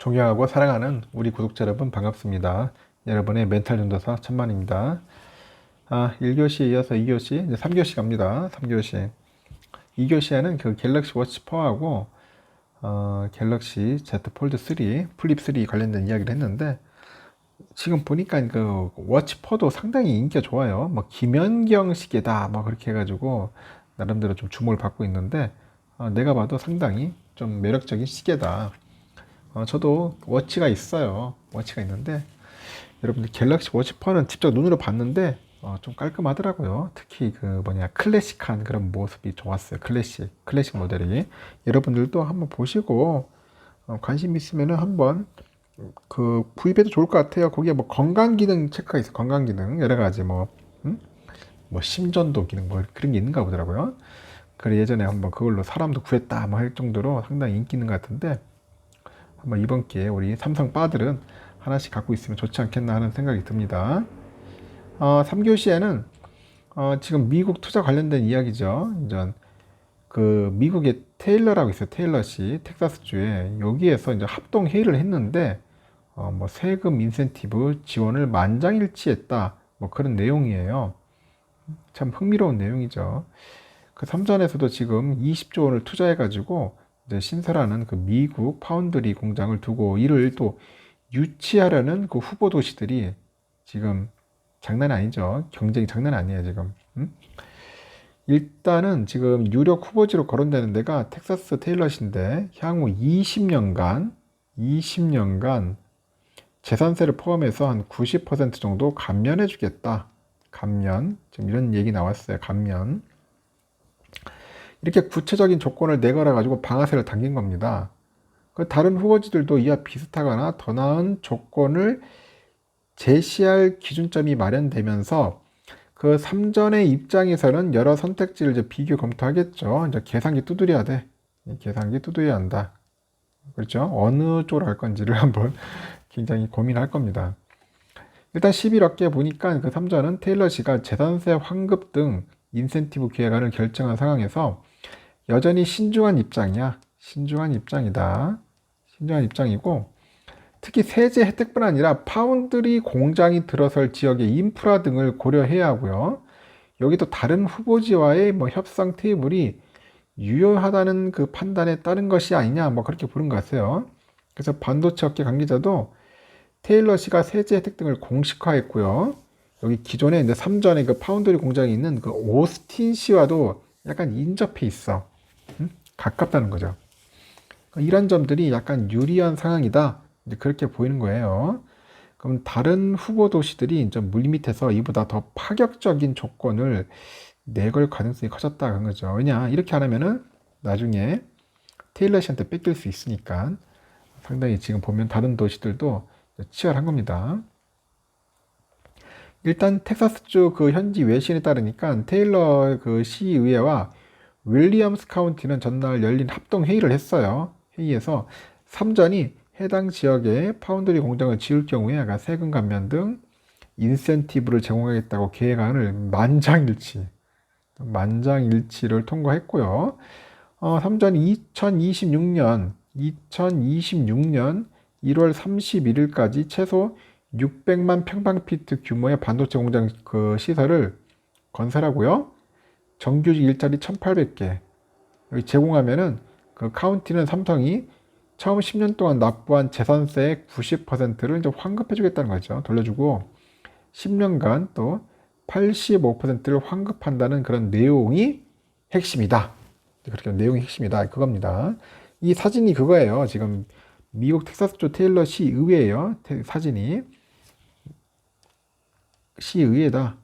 존경하고 사랑하는 우리 구독자 여러분 반갑습니다. 여러분의 멘탈 전도사 천만입니다. 아, 1교시에 이어서 2교시, 이제 3교시 갑니다. 3교시. 2교시에는 그 갤럭시 워치 4하고 어, 갤럭시 Z 폴드 3, 플립 3 관련된 이야기를 했는데 지금 보니까 그 워치 4도 상당히 인기가 좋아요. 뭐 김연경 시계다, 뭐 그렇게 해가지고 나름대로 좀 주목을 받고 있는데 어, 내가 봐도 상당히 좀 매력적인 시계다. 어, 저도 워치가 있어요. 워치가 있는데 여러분들 갤럭시 워치 4는 직접 눈으로 봤는데 어, 좀 깔끔하더라고요. 특히 그 뭐냐 클래식한 그런 모습이 좋았어요. 클래식 클래식 모델이 여러분들도 한번 보시고 어, 관심 있으면은 한번 그 구입해도 좋을 것 같아요. 거기에 뭐 건강 기능 체크가 있어. 요 건강 기능 여러 가지 뭐 음? 뭐 심전도 기능 뭐 그런 게 있는가 보더라고요. 그래 예전에 한번 그걸로 사람도 구했다 뭐 할 정도로 상당히 인기 있는 것 같은데 한번 이번 기회에 우리 삼성 바들은 하나씩 갖고 있으면 좋지 않겠나 하는 생각이 듭니다. 어, 3교시에는 어, 지금 미국 투자 관련된 이야기죠. 이제 그 미국의 테일러라고 있어요. 테일러 시 텍사스주에 여기에서 이제 합동 회의를 했는데 어, 뭐 세금 인센티브 지원을 만장일치했다. 뭐 그런 내용이에요. 참 흥미로운 내용이죠. 그 삼전에서도 지금 20조 원을 투자해 가지고 이제 신설하는 그 미국 파운드리 공장을 두고 이를 또 유치하려는 그 후보 도시들이 지금 장난 아니죠. 경쟁이 장난 아니에요, 지금. 음? 일단은 지금 유력 후보지로 거론되는 데가 텍사스 테일러시인데 향후 20년간 20년간 재산세를 포함해서 한 90% 정도 감면해 주겠다. 감면. 지금 이런 얘기 나왔어요. 감면. 이렇게 구체적인 조건을 내걸어 가지고 방아쇠를 당긴 겁니다. 그 다른 후보지들도 이와 비슷하거나 더 나은 조건을 제시할 기준점이 마련되면서 그 3전의 입장에서는 여러 선택지를 이제 비교 검토하겠죠. 이제 계산기 두드려야 돼. 계산기 두드려야 한다. 그렇죠? 어느 쪽으로 할 건지를 한번 굉장히 고민할 겁니다. 일단 11억개 보니까 그 3전은 테일러시가 재산세 환급 등 인센티브 계획안을 결정한 상황에서 여전히 신중한 입장이야. 신중한 입장이다. 신중한 입장이고 특히 세제 혜택뿐 아니라 파운드리 공장이 들어설 지역의 인프라 등을 고려해야 하고요. 여기도 다른 후보지와의 뭐 협상 테이블이 유효하다는 그 판단에 따른 것이 아니냐 뭐 그렇게 보는 것 같아요. 그래서 반도체 업계 관계자도 테일러 씨가 세제 혜택 등을 공식화했고요. 여기 기존에 이제 3전에 그 파운드리 공장이 있는 그 오스틴 씨와도 약간 인접해 있어. 음? 가깝다는 거죠. 이런 점들이 약간 유리한 상황이다. 그렇게 보이는 거예요. 그럼 다른 후보 도시들이 이제 물밑에서 이보다 더 파격적인 조건을 내걸 가능성이 커졌다 그런 거죠. 왜냐 이렇게 하려면은 나중에 테일러 씨한테 뺏길 수 있으니까 상당히 지금 보면 다른 도시들도 치열한 겁니다. 일단 텍사스주 그 현지 외신에 따르니까 테일러 그 시의회와 윌리엄스 카운티는 전날 열린 합동 회의를 했어요. 회의에서 3전이 해당 지역에 파운드리 공장을 지을 경우에 세금 감면 등 인센티브를 제공하겠다고 계획안을 만장일치, 만장일치를 통과했고요. 어, 3전 2026년, 2026년 1월 31일까지 최소 600만 평방피트 규모의 반도체 공장 그 시설을 건설하고요. 정규직 일자리 1,800개 여기 제공하면은 그 카운티는 삼성이 처음 10년 동안 납부한 재산세의 90%를 이제 환급해 주겠다는 거죠. 돌려주고 10년간 또 85%를 환급한다는 그런 내용이 핵심이다. 그렇게 내용이 핵심이다. 그겁니다. 이 사진이 그거예요. 지금 미국 텍사스주 테일러 시 의회예요. 사진이 시 의회다.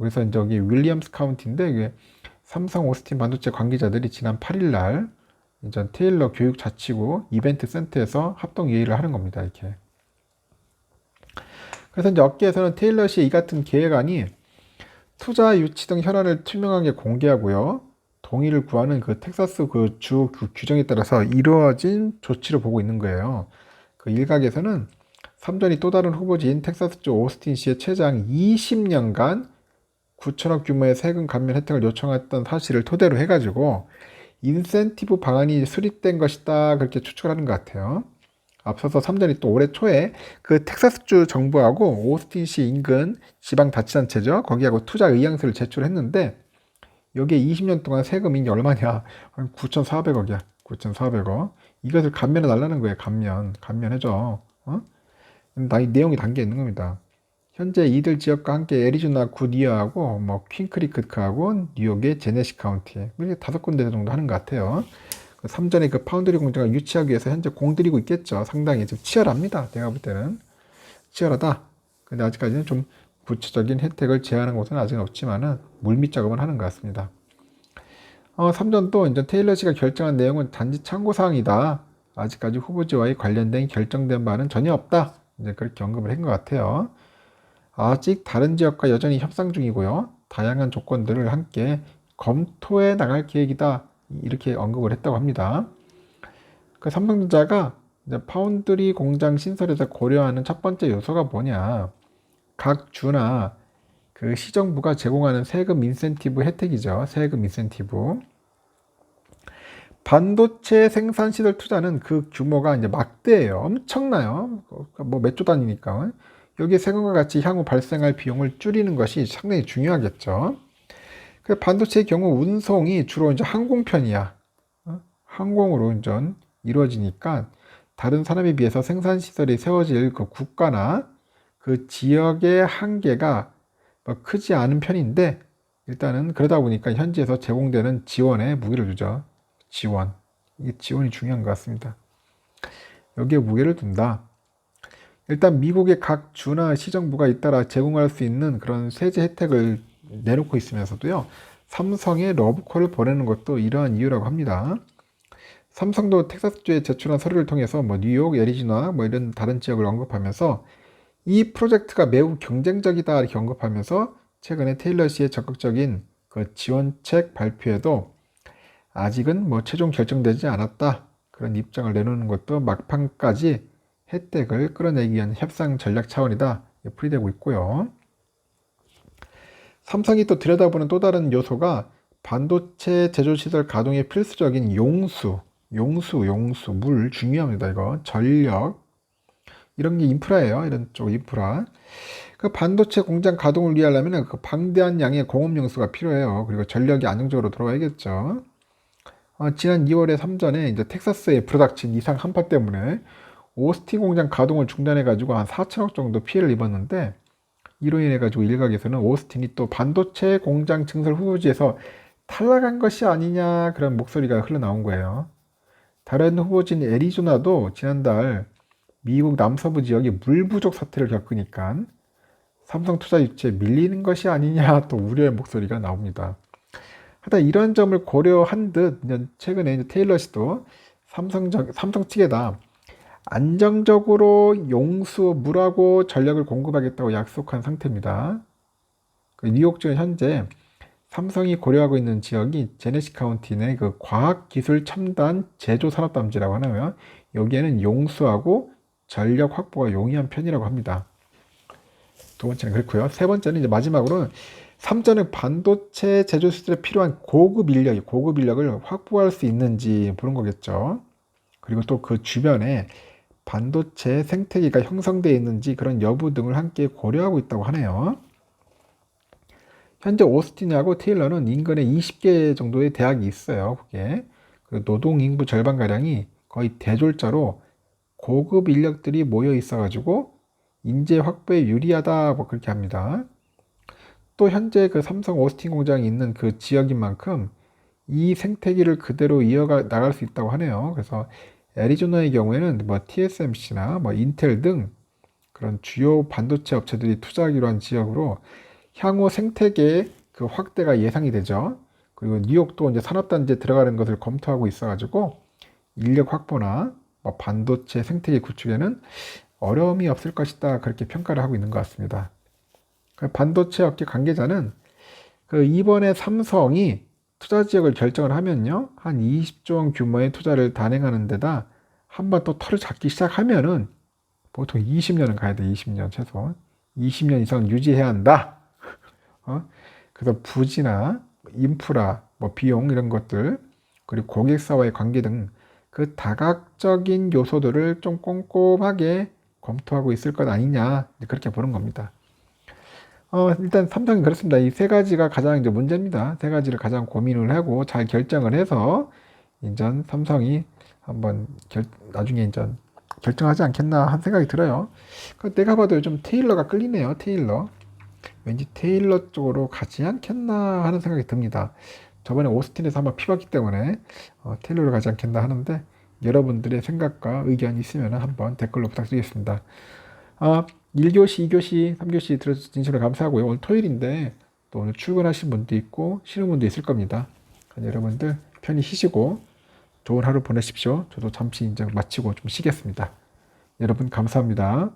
그래서 저기 윌리엄스 카운티인데 이게 삼성 오스틴 반도체 관계자들이 지난 8일 날 이제 테일러 교육 자치구 이벤트 센터에서 합동 예의를 하는 겁니다. 이렇게. 그래서 이제 업계에서는 테일러 씨의 이 같은 계획안이 투자 유치 등 현안을 투명하게 공개하고요. 동의를 구하는 그 텍사스 그주 그 규정에 따라서 이루어진 조치를 보고 있는 거예요. 그 일각에서는 3전이 또 다른 후보지인 텍사스주 오스틴 씨의 최장 20년간 9천억 규모의 세금 감면 혜택을 요청했던 사실을 토대로 해가지고 인센티브 방안이 수립된 것이다 그렇게 추측을 하는 것 같아요. 앞서서 삼전이 또 올해 초에 그 텍사스주 정부하고 오스틴시 인근 지방 자치단체죠. 거기하고 투자 의향서를 제출했는데 여기에 20년 동안 세금이 얼마냐? 한 9,400억이야. 9,400억. 이것을 감면해 달라는 거예요. 감면. 감면해줘. 어? 나, 이 내용이 담겨 있는 겁니다. 현재 이들 지역과 함께 애리조나 구디어하고 뭐 퀸크리크하고 뉴욕의 제네시 카운티 이렇게 다섯 군데 정도 하는 것 같아요. 그 삼전의 그 파운드리 공장을 유치하기 위해서 현재 공들이고 있겠죠. 상당히 좀 치열합니다. 내가 볼 때는 치열하다. 근데 아직까지는 좀 구체적인 혜택을 제한한 곳은 아직 없지만은 물밑 작업을 하는 것 같습니다. 어, 3전도 이제 테일러 씨가 결정한 내용은 단지 참고 사항이다. 아직까지 후보지와의 관련된 결정된 바는 전혀 없다. 이제 그렇게 언급을 한 것 같아요. 아직 다른 지역과 여전히 협상 중이고요. 다양한 조건들을 함께 검토해 나갈 계획이다. 이렇게 언급을 했다고 합니다. 그 삼성전자가 파운드리 공장 신설에서 고려하는 첫 번째 요소가 뭐냐? 각 주나 그 시정부가 제공하는 세금 인센티브 혜택이죠. 세금 인센티브. 반도체 생산 시설 투자는 그 규모가 이제 막대예요. 엄청나요. 뭐 몇 조 단위니까. 여기에 세금과 같이 향후 발생할 비용을 줄이는 것이 상당히 중요하겠죠. 그 반도체의 경우 운송이 주로 이제 항공편이야. 어? 항공으로 운전 이루어지니까 다른 산업에 비해서 생산 시설이 세워질 그 국가나 그 지역의 한계가 뭐 크지 않은 편인데 일단은 그러다 보니까 현지에서 제공되는 지원에 무게를 두죠. 지원. 이 지원이 중요한 것 같습니다. 여기에 무게를 둔다. 일단 미국의 각 주나 시정부가 잇따라 제공할 수 있는 그런 세제 혜택을 내놓고 있으면서도요. 삼성에 러브콜을 보내는 것도 이러한 이유라고 합니다. 삼성도 텍사스주에 제출한 서류를 통해서 뭐 뉴욕, 애리조나 뭐 이런 다른 지역을 언급하면서 이 프로젝트가 매우 경쟁적이다 이렇게 언급하면서 최근에 테일러 씨의 적극적인 그 지원책 발표에도 아직은 뭐 최종 결정되지 않았다 그런 입장을 내놓는 것도 막판까지 혜택을 끌어내기 위한 협상 전략 차원이다 풀이되고 있고요. 삼성이 또 들여다보는 또 다른 요소가 반도체 제조시설 가동에 필수적인 용수, 용수, 용수, 물 중요합니다. 이거 전력 이런 게 인프라예요. 이런 쪽 인프라. 그 반도체 공장 가동을 위하려면 그 방대한 양의 공업 용수가 필요해요. 그리고 전력이 안정적으로 들어와야겠죠. 어, 지난 2월에 3전에 이제 텍사스의 불어닥친 이상 한파 때문에 오스틴 공장 가동을 중단해 가지고 한 4천억 정도 피해를 입었는데 이로 인해 가지고 일각에서는 오스틴이 또 반도체 공장 증설 후보지에서 탈락한 것이 아니냐 그런 목소리가 흘러나온 거예요. 다른 후보지인 애리조나도 지난달 미국 남서부 지역이 물 부족 사태를 겪으니까 삼성 투자 유치에 밀리는 것이 아니냐 또 우려의 목소리가 나옵니다. 하여튼 이런 점을 고려한 듯 최근에 테일러 씨도 삼성 삼성 측에다 안정적으로 용수, 물하고 전력을 공급하겠다고 약속한 상태입니다. 그 뉴욕주는 현재 삼성이 고려하고 있는 지역이 제네시 카운티 내그 과학기술 첨단 제조 산업단지라고 하나요? 여기에는 용수하고 전력 확보가 용이한 편이라고 합니다. 두 번째는 그렇고요. 세 번째는 이제 마지막으로는 삼전은 반도체 제조 시설에 필요한 고급 인력, 고급 인력을 확보할 수 있는지 보는 거겠죠. 그리고 또 그 주변에 반도체 생태계가 형성되어 있는지 그런 여부 등을 함께 고려하고 있다고 하네요. 현재 오스틴하고 테일러는 인근에 20개 정도의 대학이 있어요. 그게 그 노동 인구 절반 가량이 거의 대졸자로 고급 인력들이 모여 있어가지고 인재 확보에 유리하다 뭐 그렇게 합니다. 또 현재 그 삼성 오스틴 공장이 있는 그 지역인 만큼 이 생태계를 그대로 이어가 나갈 수 있다고 하네요. 그래서 애리조나의 경우에는 뭐 TSMC나 뭐 인텔 등 그런 주요 반도체 업체들이 투자하기로 한 지역으로 향후 생태계의 그 확대가 예상이 되죠. 그리고 뉴욕도 이제 산업단지에 들어가는 것을 검토하고 있어가지고 인력 확보나 뭐 반도체 생태계 구축에는 어려움이 없을 것이다 그렇게 평가를 하고 있는 것 같습니다. 그 반도체 업계 관계자는 그 이번에 삼성이 투자 지역을 결정을 하면요. 한 20조 원 규모의 투자를 단행하는 데다 한 번 또 털을 잡기 시작하면은 보통 20년은 가야 돼. 20년 최소. 20년 이상 유지해야 한다. 어? 그래서 부지나 인프라, 뭐 비용 이런 것들 그리고 고객사와의 관계 등 그 다각적인 요소들을 좀 꼼꼼하게 검토하고 있을 것 아니냐 그렇게 보는 겁니다. 어, 일단 삼성이 그렇습니다. 이 세 가지가 가장 이제 문제입니다. 세 가지를 가장 고민을 하고 잘 결정을 해서 인전 삼성이 한번 결, 나중에 인전 결정하지 않겠나 한 생각이 들어요. 그 내가 봐도 좀 테일러가 끌리네요. 테일러. 왠지 테일러 쪽으로 가지 않겠나 하는 생각이 듭니다. 저번에 오스틴에서 한번 피봤기 때문에 어, 테일러로 가지 않겠나 하는데 여러분들의 생각과 의견이 있으면 한번 댓글로 부탁드리겠습니다. 아, 1교시, 2교시, 3교시 들어주셔서 진심으로 감사하고요. 오늘 토요일인데 또 오늘 출근하신 분도 있고 쉬는 분도 있을 겁니다. 여러분들 편히 쉬시고 좋은 하루 보내십시오. 저도 잠시 이제 마치고 좀 쉬겠습니다. 여러분 감사합니다.